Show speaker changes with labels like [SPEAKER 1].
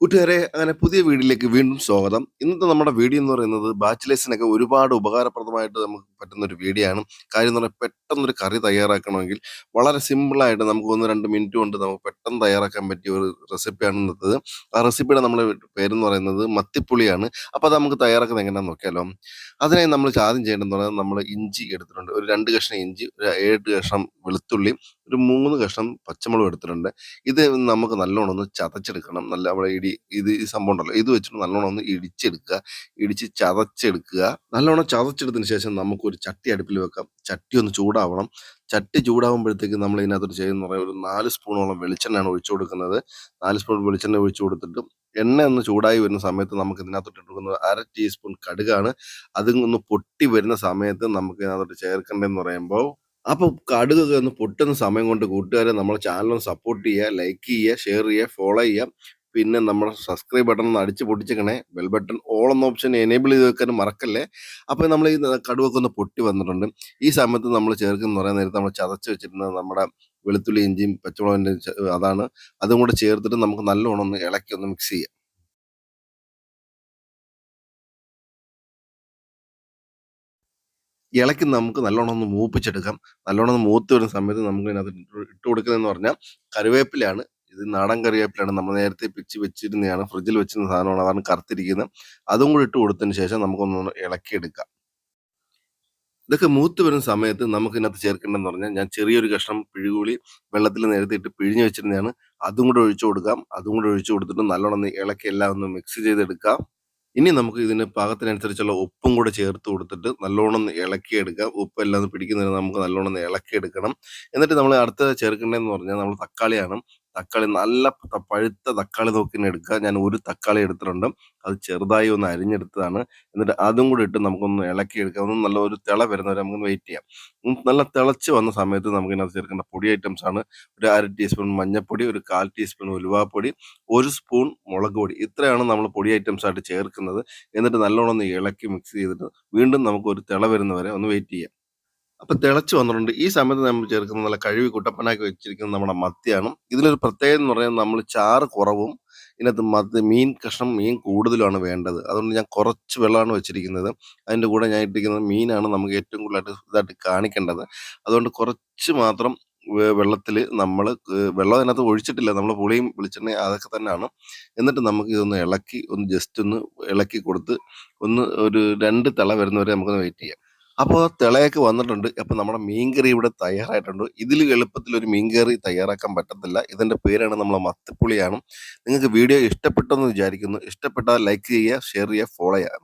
[SPEAKER 1] കൂട്ടുകാരെ അങ്ങനെ പുതിയ വീഡിയോയിലേക്ക് വീണ്ടും സ്വാഗതം. ഇന്നത്തെ നമ്മുടെ വീഡിയോ എന്ന് പറയുന്നത് ബാച്ചിലേഴ്സിനൊക്കെ ഒരുപാട് ഉപകാരപ്രദമായിട്ട് നമുക്ക് പറ്റുന്ന ഒരു വീഡിയോയാണ് കാര്യം എന്ന് പറഞ്ഞാൽ പെട്ടെന്നൊരു കറി തയ്യാറാക്കണമെങ്കിൽ വളരെ സിമ്പിളായിട്ട് നമുക്ക് ഒന്ന് രണ്ട് മിനിറ്റ് കൊണ്ട് നമുക്ക് പെട്ടെന്ന് തയ്യാറാക്കാൻ പറ്റിയ ഒരു റെസിപ്പിയാണ് ഇന്നത്തത്. ആ റെസിപ്പിയുടെ നമ്മുടെ പേരെന്ന് പറയുന്നത് മത്തിപ്പുളിയാണ്. അപ്പോൾ അത് നമുക്ക് തയ്യാറാക്കുന്നത് എങ്ങനെയാണെന്ന് നോക്കിയാലോ അതിനായി നമ്മൾ ആദ്യം ചെയ്യേണ്ടതെന്ന് പറഞ്ഞാൽ നമ്മൾ ഇഞ്ചി എടുത്തിട്ടുണ്ട്. ഒരു രണ്ട് കഷ്ണം ഇഞ്ചി ഒരു ഏഴ് കഷ്ണം വെളുത്തുള്ളി ഒരു മൂന്ന് കഷ്ണം പച്ചമുളക് എടുത്തിട്ടുണ്ട്. ഇത് നമുക്ക് നല്ലോണം ഒന്ന് ചതച്ചെടുക്കണം. നല്ല നമ്മുടെ ഇടി ഇത് ഈ സംഭവം ഉണ്ടല്ലോ. ഇത് വെച്ചിട്ട് നല്ലോണം ഒന്ന് ഇടിച്ചെടുക്കുക. ഇടിച്ച് ചതച്ചെടുക്കുക. നല്ലോണം ചതച്ചെടുത്തതിന് ശേഷം നമുക്കൊരു ചട്ടി അടുപ്പിൽ വെക്കാം. ചട്ടി ഒന്ന് ചൂടാവണം. ചട്ടി ചൂടാകുമ്പോഴത്തേക്ക് നമ്മൾ ഇതിനകത്തൊരു ചെയ്യുന്ന ഒരു നാല് സ്പൂണോളം വെളിച്ചെണ്ണയാണ് ഒഴിച്ചു കൊടുക്കുന്നത്. നാല് സ്പൂൺ വെളിച്ചെണ്ണ ഒഴിച്ചു കൊടുത്തിട്ട് എണ്ണ ഒന്ന് ചൂടായി വരുന്ന സമയത്ത് നമുക്ക് ഇതിനകത്തോട്ട് എടുക്കുന്നത് അര ടീസ്പൂൺ കടുകാണ്. അതും ഒന്ന് പൊട്ടി വരുന്ന സമയത്ത് നമുക്ക് ഇതിനകത്തോട്ട് ചേർക്കേണ്ടതെന്ന് പറയുമ്പോൾ അപ്പോൾ കടുകൊക്കെ ഒന്ന് പൊട്ടുന്ന സമയം കൊണ്ട് കൂട്ടുകാരെ നമ്മളെ ചാനൽ സപ്പോർട്ട് ചെയ്യുക ലൈക്ക് ചെയ്യുക ഷെയർ ചെയ്യുക ഫോളോ ചെയ്യുക. പിന്നെ നമ്മുടെ സബ്സ്ക്രൈബ് ബട്ടൺ ഒന്ന് അടിച്ച് പൊട്ടിച്ചേക്കണേ. ബെൽ ബട്ടൺ ഓൾ എന്ന ഓപ്ഷൻ എനേബിൾ ചെയ്ത് വെക്കാനും മറക്കല്ലേ. അപ്പോൾ നമ്മൾ ഈ കടുവൊക്കെ ഒന്ന് പൊട്ടി വന്നിട്ടുണ്ട്. ഈ സമയത്ത് നമ്മൾ ചേർക്കുന്ന പറയാൻ നേരത്തെ നമ്മൾ ചതച്ച് വെച്ചിരുന്ന നമ്മുടെ വെളുത്തുള്ളി ഇഞ്ചിയും പച്ചമുളകിന്റെ അതാണ്. അതും കൂടെ ചേർത്തിട്ട് നമുക്ക് നല്ലോണം ഒന്ന് ഇളക്കി ഒന്ന് മിക്സ് ചെയ്യാം. ഇളക്കി നമുക്ക് നല്ലോണം ഒന്ന് മൂപ്പിച്ചെടുക്കാം. നല്ലോണം ഒന്ന് മൂത്ത് വരുന്ന സമയത്ത് നമുക്ക് ഇതിനകത്ത് ഇട്ട് കൊടുക്കുന്നതെന്ന് പറഞ്ഞാൽ കറിവേപ്പിലാണ് ഇത് നാടൻ കറിവേപ്പിലാണ്. നമ്മൾ നേരത്തെ പിച്ച് വെച്ചിരുന്നതാണ് ഫ്രിഡ്ജിൽ വെച്ചിരുന്ന സാധനമാണ്. അതാണ് കറുത്തിരിക്കുന്നത്. അതും കൂടി ഇട്ട് കൊടുത്തതിന് ശേഷം നമുക്കൊന്ന് ഇളക്കിയെടുക്കാം. ഇതൊക്കെ മൂത്ത് വരുന്ന സമയത്ത് നമുക്ക് ഇതിനകത്ത് ചേർക്കേണ്ടതെന്ന് പറഞ്ഞാൽ ഞാൻ ചെറിയൊരു കഷ്ണം പിഴുകുളി വെള്ളത്തിൽ നേരത്തെ ഇട്ട് പിഴിഞ്ഞ് വെച്ചിരുന്നതാണ്. അതും കൂടെ ഒഴിച്ചു കൊടുക്കാം. അതും കൂടെ ഒഴിച്ചു കൊടുത്തിട്ട് നല്ലോണം ഇളക്കി എല്ലാം ഒന്ന് മിക്സ് ചെയ്തെടുക്കാം. ഇനി നമുക്ക് ഇതിന് പാകത്തിനനുസരിച്ചുള്ള ഉപ്പും കൂടെ ചേർത്ത് കൊടുത്തിട്ട് നല്ലോണം ഒന്ന് ഇളക്കിയെടുക്കാം. ഉപ്പ് എല്ലാം ഒന്ന് പിടിക്കുന്നതിന് നമുക്ക് നല്ലോണം ഇളക്കിയെടുക്കണം. എന്നിട്ട് നമ്മൾ അടുത്ത ചേർക്കേണ്ടതെന്ന് പറഞ്ഞാൽ നമ്മൾ തക്കാളിയാണ്. തക്കാളി നല്ല പഴുത്ത തക്കാളി നോക്കി എടുക്കുക. ഞാൻ ഒരു തക്കാളി എടുത്തിട്ടുണ്ട്. അത് ചെറുതായി ഒന്ന് അരിഞ്ഞെടുത്തതാണ്. എന്നിട്ട് അതും കൂടി ഇട്ട് നമുക്കൊന്ന് ഇളക്കി എടുക്കാം. ഒന്ന് നല്ല ഒരു തിള വരുന്നവരെ നമുക്ക് വെയിറ്റ് ചെയ്യാം. നല്ല തിളച്ച് വന്ന സമയത്ത് നമുക്ക് ഇതിനകത്ത് ചേർക്കേണ്ട പൊടി ഐറ്റംസ് ആണ്. ഒരു അര ടീസ്പൂൺ മഞ്ഞൾപ്പൊടി ഒരു കാൽ ടീസ്പൂൺ ഉലുവാപ്പൊടി ഒരു സ്പൂൺ മുളക് പൊടി. ഇത്രയാണ് നമ്മൾ പൊടി ഐറ്റംസ് ആയിട്ട് ചേർക്കുന്നത്. എന്നിട്ട് നല്ലോണം ഒന്ന് ഇളക്കി മിക്സ് ചെയ്തിട്ട് വീണ്ടും നമുക്ക് ഒരു തിള വരുന്നവരെ ഒന്ന് വെയിറ്റ് ചെയ്യാം. അപ്പൊ തിളച്ചു വന്നിട്ടുണ്ട്. ഈ സമയത്ത് നമ്മൾ ചേർക്കുന്ന നല്ല കഴുകി കുട്ടപ്പനാക്കി വെച്ചിരിക്കുന്ന നമ്മുടെ മത്തിയാണ്. ഇതിലൊരു പ്രത്യേകത എന്ന് പറയുന്നത് നമ്മൾ ചാറ് കുറവും ഇതിനകത്ത് മത്തി മീൻ കഷ്ണം മീൻ കൂടുതലാണ് വേണ്ടത്. അതുകൊണ്ട് ഞാൻ കുറച്ച് വെള്ളമാണ് വെച്ചിരിക്കുന്നത്. അതിന്റെ കൂടെ ഞാൻ ഇട്ടിരിക്കുന്നത് മീനാണ് നമുക്ക് ഏറ്റവും കൂടുതലായിട്ട് ഇതായിട്ട് കാണിക്കേണ്ടത്. അതുകൊണ്ട് കുറച്ച് മാത്രം വെള്ളത്തിൽ നമ്മൾ വെള്ളം അതിനകത്ത് ഒഴിച്ചിട്ടില്ല. നമ്മൾ പുളിയും വെളിച്ചെണ്ണ അതൊക്കെ തന്നെയാണ്. എന്നിട്ട് നമുക്ക് ഇതൊന്ന് ഇളക്കി ഒന്ന് ജസ്റ്റ് ഒന്ന് ഇളക്കി കൊടുത്ത് ഒന്ന് ഒരു രണ്ട് തള വരുന്നവരെ നമുക്കൊന്ന് വെയിറ്റ് ചെയ്യാം. അപ്പോൾ തിളയൊക്കെ വന്നിട്ടുണ്ട്. അപ്പോൾ നമ്മുടെ മീൻകറി ഇവിടെ തയ്യാറായിട്ടുണ്ട്. ഇതിൽ എളുപ്പത്തിൽ ഒരു മീൻകറി തയ്യാറാക്കാൻ പറ്റത്തില്ല. ഇതിന്റെ പേരാണ് നമ്മളെ മത്തിപ്പുളിയാണ്. നിങ്ങൾക്ക് വീഡിയോ ഇഷ്ടപ്പെട്ടെന്ന് വിചാരിക്കുന്നു. ഇഷ്ടപ്പെട്ടാൽ ലൈക്ക് ചെയ്യുക ഷെയർ ചെയ്യുക ഫോളോ ചെയ്യുക.